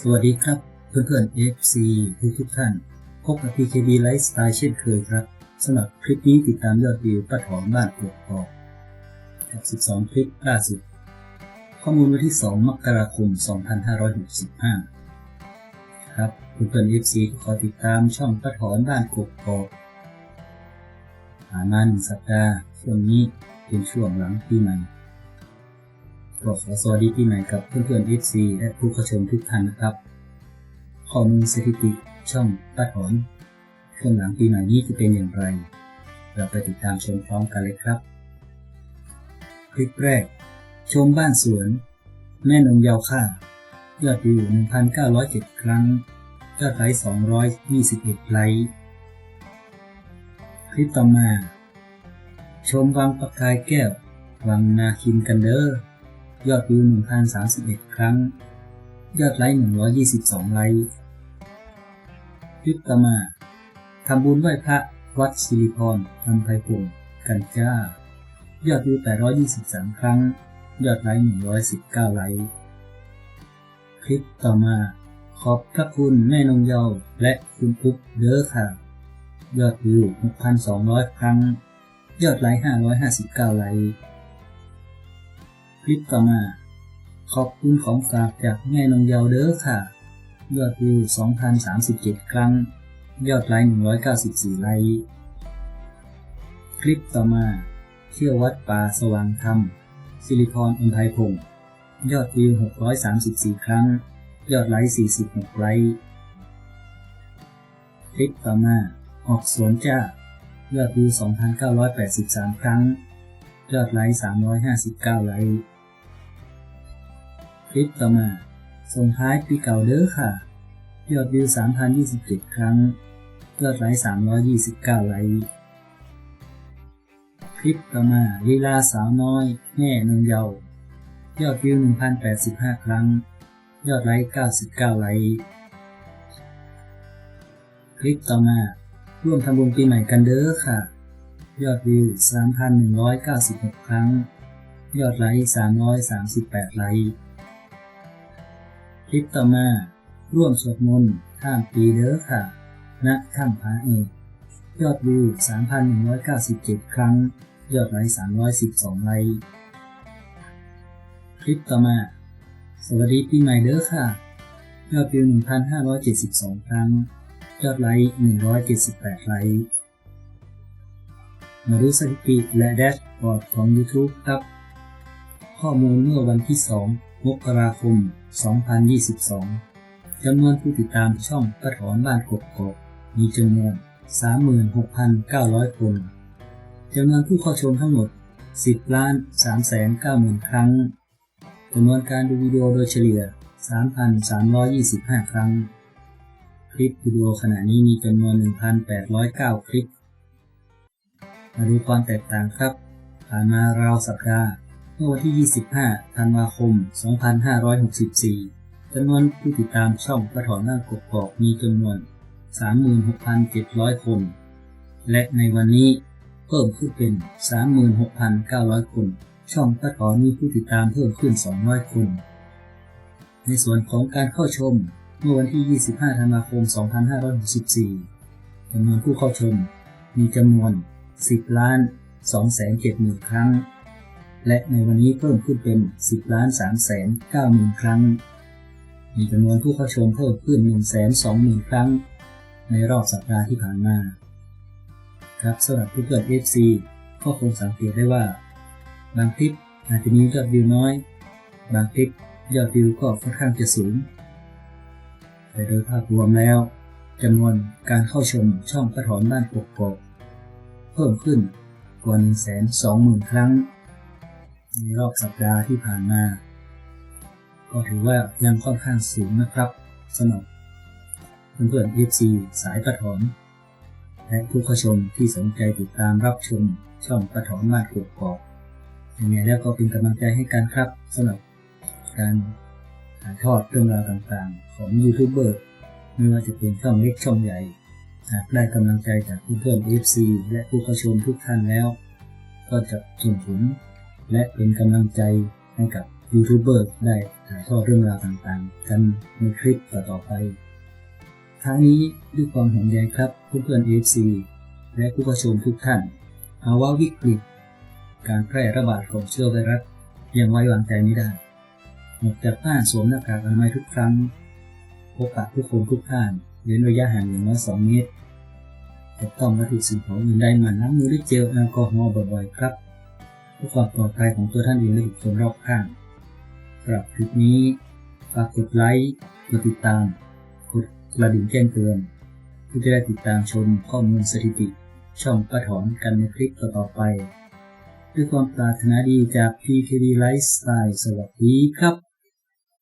สวัสดีครับ เพื่อนๆ FC ทุกทุกท่าน พบกับ PKB Lifestyle เช่นเคยครับสำหรับคลิปนี้ติดตามยอดวิวป้าถอนบ้านกกอกกับ 12 คลิปล่าสุด ข้อมูลวันที่ 2 มกราคม 2565 ครับ เพื่อนๆ FC ก็ขอติดตามช่องป้าถอนบ้านกกอกผ่านมาหนึ่งสัปดาห์ช่วงนี้เป็นช่วงหลังปีใหม่ ก็ขอสวัสดีปีใหม่กับเพื่อนๆ FC และผู้เข้าชมทุกท่านนะครับ ข้อมูลสถิติช่องป้าถอนช่วงหลังปีใหม่นี้จะเป็นอย่างไร เราไปติดตามชมพร้อมกันเลยครับ คลิปแรก ชมบ้านสวน แม่นงยาวค่ายอดวิว 1,907 ครั้ง ยอดไลค์221 ไลค์ คลิปต่อมา ชมวังประกายแก้ว วังนาคินกันเดอร์ ยอดวิว1,031 ครั้ง ยอดไลค์ 122 ไลค์คลิปต่อมาทำบุญไหว้พระวัดสิริพรอำไพพงกันจ้า ยอดวิว 823 ครั้ง ยอดไลค์ 119 ไลค์คลิปต่อมา ขอบพระคุณแม่นงเยาและคุณอุ๊บเด้อค่ะ ยอดวิว 6,200 ครั้ง ยอดไลค์ 559 ไลค์ คลิปต่อมา ขอบคุณของฝากจากแม่นงเยาเด้อค่ะ ยอดวิว 2,037 ครั้ง ยอดไลค์194 ไลค์ คลิปต่อมา เที่ยววัดป่าสว่างธรรม สิริพรอุทัยพงศ์ยอดวิว 634 ครั้ง ยอดไลค์ 46 ไลค์ คลิปต่อมา ออกสวนจ้ายอดวิว 2,983 ครั้ง ยอดไลค์ 359 ไลค์ คลิปต่อมาส่งท้ายปีเก่าเด้อค่ะ ยอดวิว 3,027 ครั้ง ยอดไลค์329 ไลค์คลิปต่อมาลีลาสาวน้อยแม่นงเยายอดวิว 1,085 ครั้ง ยอดไลค์99 ไลค์คลิปต่อมา ร่วมทำบุญปีใหม่กันเด้อค่ะ ยอดวิว 3,196 ครั้ง ยอดไลค์338 ไลค์ คลิปต่อมา ร่วมสวดมนต์ข้ามปีเด้อค่ะณถ้ำผาเอกยอดวิว 3,197 ครั้ง ยอดไลค์312 ไลค์คลิปต่อมา สวัสดีปีใหม่เด้อค่ะ ยอดวิว 1,572 ครั้ง ยอดไลค์178 ไลค์มาดูสถิติและแดชบอร์ดของ YouTube ครับ ข้อมูลเมื่อวันที่ 2 มกราคม 2022 จำนวนผู้ติดตามช่องกระถอนบ้านกกอกมีจำนวน 36,900 คน จำนวนผู้เข้าชมทั้งหมด 10 ล้าน390,000ครั้ง จำนวนการดูวิดีโอโดยเฉลี่ย 3,325 ครั้ง คลิปวิดีโอขณะนี้มีจำนวน 1,809 คลิป มาดูความแตกต่างครับ ผ่านมาราวสัปดาห์ เมื่อวันที่ 25 ธันวาคม 2564 จำนวนผู้ติดตามช่องกระถอนหน้ากกอกมีจำนวน 36,700 คน และในวันนี้เพิ่มขึ้นเป็น 36,900 คน ช่องกระถอนมีผู้ติดตามเพิ่มขึ้น 200 คน ในส่วนของการเข้าชม เมื่อวันที่ 25 ธันวาคม 2564 จำนวนผู้เข้าชม มีจำนวน 10 ล้าน2 7 0 0 0 0 ครั้ง และในวันนี้เพิ่มขึ้นเป็น 10ล้าน3 9 0 0 0 0ครั้ง มีจำนวนผู้เข้าชมเพิ่มขึ้น 1 2 0 0 0 0 ครั้ง ในรอบสัปดาห์ที่ผ่านมา ครับสำหรับผู้เกิด FC ก็คงสังเกตได้ว่า บางคลิปอาจจะมียอดวิวน้อย บางคลิปยอดวิวก็ค่อนข้างจะสูง แต่โดยภาพรวมแล้วจำนวนการเข้าชมช่องกระถอนบ้านกกอกเพิ่มขึ้นกว่า120,000 ครั้ง ในรอบสัปดาห์ที่ผ่านมา ก็ถือว่ายังค่อนข้างสูงนะครับสำหรับเพื่อนๆ FC สายกระถอนและผู้เข้าชมที่สนใจติดตามรับชมช่องกระถอนบ้านกกอกยังไงแล้วก็เป็นกำลังใจให้กันครับสำหรับการถ่ายทอดเรื่องราวต่างๆ ของยูทูบเบอร์ไม่ว่าจะเป็นช่องเล็กช่องใหญ่หากได้กำลังใจจากเพื่อนๆ FC และผู้เข้าชมทุกท่านแล้ว ก็จะส่งผล และเป็นกำลังใจให้กับยูทูบเบอร์ได้ถ่ายทอดเรื่องราวต่างๆ กันในคลิปต่อๆไปทั้งนี้ด้วยความห่วงใยครับเพื่อนๆ AFC และผู้ผู้ชมทุกท่านภาวะวิกฤต การแพร่ระบาดของเชื้อไวรัสยังไว้วางใจไม่ได้ออกจากบ้านสวมหน้ากากอนามัยทุกครั้ง พบปะผู้คนทุกท่านเว้นระยะห่างอย่างน้อย2เมตรจะต้องวัตถุสิ่งของอื่นใดมาล้างมือด้วยเจลแอลกอฮอล์บ่อยๆครับ เพื่อความปลอดภัยของตัวท่านเองและบุคคลรอบข้างสำหรับคลิปนี้ฝากกดไลค์กดติดตาม กดกระดิ่งแจ้งเตือนเพื่อจะได้ติดตามชมข้อมูลสถิติ ช่องประถอนกันในคลิปต่อๆไป ด้วยความปรารถนาดีจาก PKD Lifestyle สวัสดีครับ